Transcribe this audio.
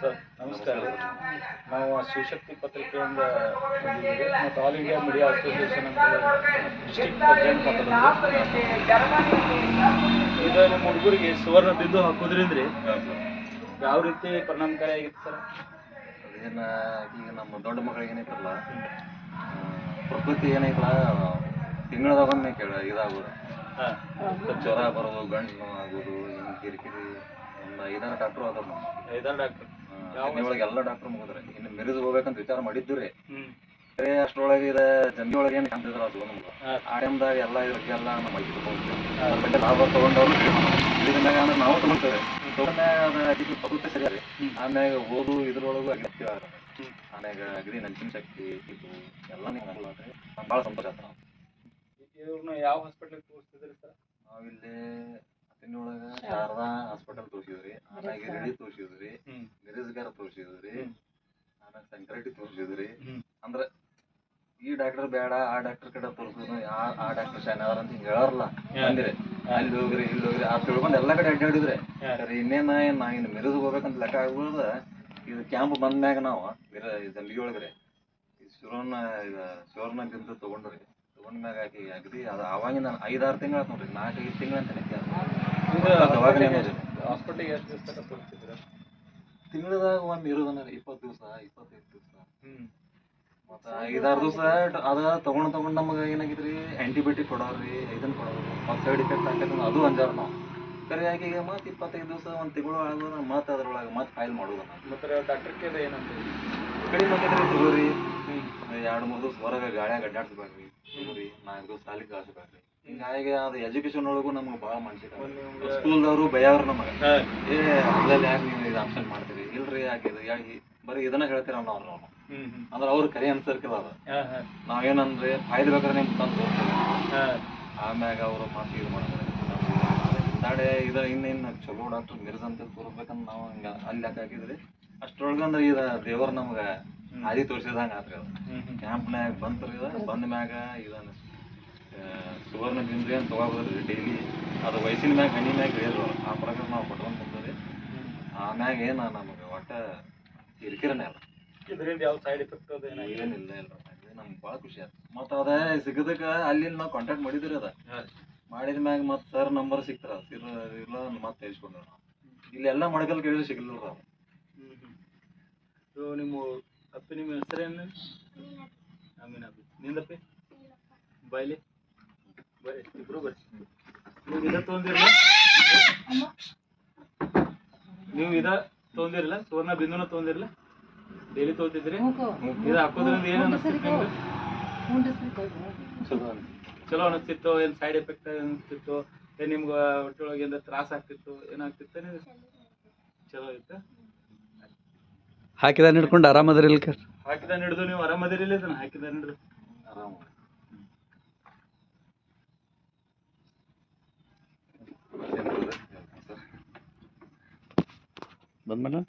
Sir ನಮಸ್ಕಾರ. ನಾವು ಶಿವಶಕ್ತಿ ಪತ್ರಿಕೆಯಿಂದ ಬಂದಿದ್ದೇವೆ. ಮತ್ತು ಆಲ್ ಇಂಡಿಯಾ ಮೀಡಿಯಾ ಅಸೋಸಿಯೇಷನ್ ಅಂತ ಡಿಸ್ಟಿಕ್ ಮಾತಾಡೋದು ಇದು ನಿಮ್ಮ ಹುಡುಗರಿಗೆ ಸುವರ್ಣ ಬಿದ್ದು ಹಾಕೋದ್ರಿಂದ ಯಾವ ರೀತಿ ಪರಿಣಾಮಕಾರಿ ಆಗಿತ್ತು ಸರ್? ಅದೇನ ಈಗ ನಮ್ಮ ದೊಡ್ಡ ಮಗಳಿಗೆ ಏನೈತಲ್ಲ ಪ್ರಕೃತಿ ಏನೈತಲ್ಲ ತಿಂಗಳದಾಗೊಮ್ಮೆ ಕೇಳ ಇದಾಗೋದು. ಹಾಂ. ಜ್ವರ ಬರೋದು ಗಂಟು ಆಗೋದು ಹಿಂಗೆ ಕಿರಿಕಿರಿ. ಒಂದು ಐದಾರು ಡಾಕ್ಟ್ರು ಅದಾರ ಐದಾರು ಡಾಕ್ಟರ್ ಒಳಗೆ ಎಲ್ಲ ಡಾಕ್ಟ್ರು ಮುಗಿದ್ರೆ. ಇನ್ನು ಮೆರೆದು ಹೋಗ್ಬೇಕಂತ ವಿಚಾರ ಮಾಡಿದ್ದು ರೀ. ಬರೇ ಅಷ್ಟರೊಳಗೆ ಇದು ಒಳಗೆ ಏನು ಕಾಣ್ತಿದ್ರ ಅದು ನಮ್ಗೆ. ಆ ಟೈಮ್ದಾಗ ಎಲ್ಲ ಇದಕ್ಕೆಲ್ಲ ನಮ್ಮ ಬಟ್ಟೆ ಲಾಭ ತಗೊಂಡವ್ರು ಇದನ್ನಾಗ ಅಂದ್ರೆ ನಾವು ತಗೊಳ್ತೇವೆ. ತಗೊಂಡ್ಮ್ಯಾಗ ಅದು ಪ್ರಕೃತಿ ಸರಿ ರೀ ಆಮ್ಯಾಗ ಓದು ಇದ್ರೊಳಗೂ ಅಗತ್ಯ. ಆಮ್ಯಾಗ ಅಗದಿ ನಂಚಿನ ಶಕ್ತಿ ಇದು ಎಲ್ಲ ನಿಮ್ಗೆ ಅನುಕೂಲ ಆತ್ರಿ ಭಾಳ ಸಂತೋಷ ಆಯ್ತು ನಾವು ಇವ್ರನ್ನ ಯಾವ ಹಾಸ್ಪಿಟ್ಲಿಗೆ ತೋರಿಸ್ತಿದ್ರಿ ಸರ್? ನಾವಿಲ್ಲಿ ಹತ್ತಿನೊಳಗೆ ಶಾರದಾ ಹಾಸ್ಪಿಟಲ್ ತೋರಿಸಿದ್ರಿ ಆಮ್ಯಾಗ ರೆಡಿ ತೋರಿಸಿದ್ರಿ ಮಿರಿಸ್ಗಾರ ತೋರಿಸಿದ್ರಿ. ಆಮ್ಯಾಗ ಸಂಕ್ರೆಟಿ ತೋರಿಸಿದ್ರಿ. ಅಂದ್ರ ಈ ಡಾಕ್ಟರ್ ಬೇಡ ಆ ಡಾಕ್ಟರ್ ಕಡೆ ತೋರಿಸಿದ್ರು ಆ ಆ ಡಾಕ್ಟರ್ ಶಾನೆ ಅದಾರ ಅಂತ ಹಿಂಗ ಹೇಳಾರಲ್ಲ ಅಂದಿರಿ ಅಲ್ಲಿ ಹೋಗ್ರಿ ಇಲ್ಲಿ ಹೋಗ್ರಿ ಆ ತಿಳ್ಕೊಂಡು ಎಲ್ಲಾ ಕಡೆ ಅಡ್ಡಾಡಿದ್ರೆ ಸರಿ ಇನ್ನೇನ ನಾ ಇನ್ ಮಿರದು ಹೋಗ್ಬೇಕಂತ ಲೆಕ್ಕ ಆಗ್ಬೋದ ಇದು ಕ್ಯಾಂಪ್ ಬಂದ್ಮ್ಯಾಗ ನಾವು ಮಿರ ಜಂಬಿಗೆ ಒಳಗ್ರಿ. ಈ ಶಿವರನ್ನ ಇದು ಶಿವರ್ನ ಬಿದ್ದು ತಗೊಂಡ್ರಿ. ತಗೊಂಡ್ಮ್ಯಾಗ ಆಕಿ ಅಗದಿ ಅದು ಅವಾಗಿಂದ ನಾನು ಐದಾರು ತಿಂಗಳು ನೋಡ್ರಿ ನಾಲ್ಕೈದು ಐದು ತಿಂಗಳು ಅಂತ ಹಾಸ್ಪಿಟ್ಲಿಗೆ ಎಷ್ಟು ದಿವಸ ತನಕ ತೋರಿಸ್ತಿದ್ರ ತಿಂಗಳದಾಗ ಒಂದ್ ಇರೋದನ್ನ ಇಪ್ಪತ್ತು ದಿವಸ ಇಪ್ಪತ್ತೈದು ದಿವಸ. ಮತ್ತ ಐದಾರು ದಿವಸ ಅದ ತಗೊಂಡ್ ತಗೊಂಡ್ ನಮಗ ಏನಾಗಿದ್ರಿ? ಆಂಟಿಬಯೋಟಿಕ್ ಕೊಡೋರಿ ಇದನ್ನ ಕೊಡೋರು ಮತ್ತ ಸೈಡ್ ಇಫೆಕ್ಟ್ ಆಗ್ತದೆ ಅದು ಅಂಜಾರ ನಾವು. ಸರಿಯಾಗಿ ಈಗ ಮತ್ತೆ ಇಪ್ಪತ್ತೈದು ದಿವಸ ಒಂದು ತಿಂಗಳು ಆಗೋದು ಮತ್ತೆ ಅದ್ರೊಳಗೆ ಮತ್ತೆ ಫೈಲ್ ಮಾಡೋದು ಮತ್ತೆ ಡಾಕ್ಟರ್ ಕೇಳಿದ್ರೆ ಏನಂತ ಕಡಿಮೆ ತಗೋರಿ. ಎರಡು ಮೂರು ದಿವಸ ಹೊರಗೆ ಗಾಳ್ಯಾಗ ಅಡ್ಡಾಡ್ಸ್ಬೇಕ್ರಿ. ತಗೋರಿ ನಾಲ್ಕು ದಿವಸ ಸಾಲಿ ಕಳಿಸ್ಬೇಕ್ರಿ. ಹಿಂಗಾಗಿ ಅದು ಎಜುಕೇಶನ್ ಒಳಗೂ ನಮ್ಗೆ ಭಾಳ ನಿಮ್ಗೆ ಸ್ಕೂಲ್ದವರು ಬೈಯವ್ರು ನಮಗೆ. ಏ ಅದ್ರಲ್ಲಿ ಯಾಕೆ ನೀವು ಇದು ಆಪ್ಷನ್ ಮಾಡ್ತೀರಿ? ಇಲ್ರಿ ಯಾಕೆ ಇದು? ಯಾಕೆ ಬರೀ ಇದನ್ನ ಹೇಳ್ತೀರ ನಾವು ನಾವು ಅಂದ್ರೆ ಅವ್ರ ಕರೆ ಅನ್ಸರ್ಕಿಲ್ಲ ಅದು. ನಾವೇನಂದ್ರೆ ಫಾಯ್ದೆ ಬೇಕಾದ್ರೆ ನಿಮ್ಗೆ ತಂದು ಆಮ್ಯಾಗ ಅವರು ಮಾತು ಇದು ಮಾಡಿದ್ರೆ ನಾಳೆ ಇದು ಇನ್ನೇನು ಚಲೋ ಡಾಕ್ಟರ್ ಮಿರ್ಜ್ ಅಂತ ತೋರ್ಬೇಕಂತ ನಾವು ಹಂಗೆ ಅಲ್ಲಿ ಲೆಕ್ಕ ಹಾಕಿದ್ರಿ? ಅಷ್ಟರೊಳಗಂದ್ರೆ ಇದು ದೇವ್ರ ನಮ್ಗೆ ಹಾದಿ ತೋರಿಸಿದಂಗೆ ಆತ್ರಿ ಅದು. ಕ್ಯಾಂಪ್ನಾಗ ಬಂತ್ರಿ ಇದು ಬಂದ ಮ್ಯಾಗ ಇದನ್ನು ಸುವರ್ಣ ಬಿಂದ್ರಿ ಅಂತ ತಗೋಬೋದ್ರಿ ಡೈಲಿ ಅದು ವಯಸ್ಸಿನ ಮ್ಯಾಗ ಹಣ್ಣಿನ ಮ್ಯಾಗ ಹೇಳಿದ್ರು. ಆ ಪ್ರಕಾರ ನಾವು ಕೊಟ್ಕೊಂಡು ಬಂದ್ರಿ ಆಮ್ಯಾಗ ಏನು ನಮಗೆ ಒಟ್ಟ ಕಿರಿಕಿರನೇ ಅಲ್ಲ ಇದರಿಂದ ಯಾವ ಸೈಡ್ ಎಫೆಕ್ಟ್ ಅದು ಏನಿಲ್ಲ ಇಲ್ಲ. ನಮ್ಗೆ ಭಾಳ ಖುಷಿ ಆಯ್ತು ಮತ್ತು ಅದ ಸಿಗದಕ್ಕೆ ಅಲ್ಲಿಂದ ನಾವು ಕಾಂಟ್ಯಾಕ್ಟ್ ಮಾಡಿದ್ರಿ ಅದ. ಮಾಡಿದ ಮ್ಯಾಗ ಮತ್ತೆ ಸರ್ ನಂಬರ್ ಸಿಕ್ತಾರ ಸಿರ್ ಇಲ್ಲ ಮತ್ತೆ ತೆಗಿಸ್ಕೊಂಡ್ರು ನಾವು. ಇಲ್ಲೆಲ್ಲ ಮಡಗಲ್ ಕೇಳಿದ್ರೆ ಸಿಗಲಿಲ್ಲ ನಾವು ನಿಮ್ಮ ಅಪ್ಪಿ ನಿಮ್ಮ ಹೆಸರೇನು ಅಮೀನ್ ಅಪ್ಪಿ ನಿಂದಪ್ಪಿ? ಬಾಯ್ಲಿ? ಬರ್ರಿ ಇಬ್ರು ಬರ್ರಿ. ನೀವು ಇದ ತೊಗೊಂದಿರಲ್ಲ ನೀವು ಇದ ತೊಗೊಂದಿರಲ್ಲ ಸುವರ್ಣ ಬಿಂದುನ ತೊಗೊಂದಿರಲ್ಲ ಡೈಲಿ ತೊಗೊತಿದ್ರಿ ಇದ ಹಾಕೋದ್ರಿಂದ ಏನು ಅನಿಸ್ತಿತ್ತು ಚಲೋ ಅನ್ಸ್ತು. ಚಲೋ ಅನಿಸ್ತಿತ್ತು? ಏನು ಸೈಡ್ ಎಫೆಕ್ಟ್ ಅನಿಸ್ತಿತ್ತು? ಏನು ನಿಮ್ಗೆ ಹೊಟ್ಟೆ ಒಳಗೆ ಏನಾರ ತ್ರಾಸ ಆಗ್ತಿತ್ತು? ಏನಾಗ್ತಿತ್ತು ಚಲೋ ಇತ್ತು? ಹಾಕಿದ ಹಿಡ್ಕೊಂಡು ಆರಾಮದಿರಿಲ್ಲ ಕರ್ ಹಾಕಿದ ಹಿಡಿದು ನೀವು ಆರಾಮದಿರಿಲ್ಲ ಇದನ್ನ ಹಾಕಿದ ಹಿಡಿದು. ಆರಾಮ ಬಂದ್ಮೇಲೆ?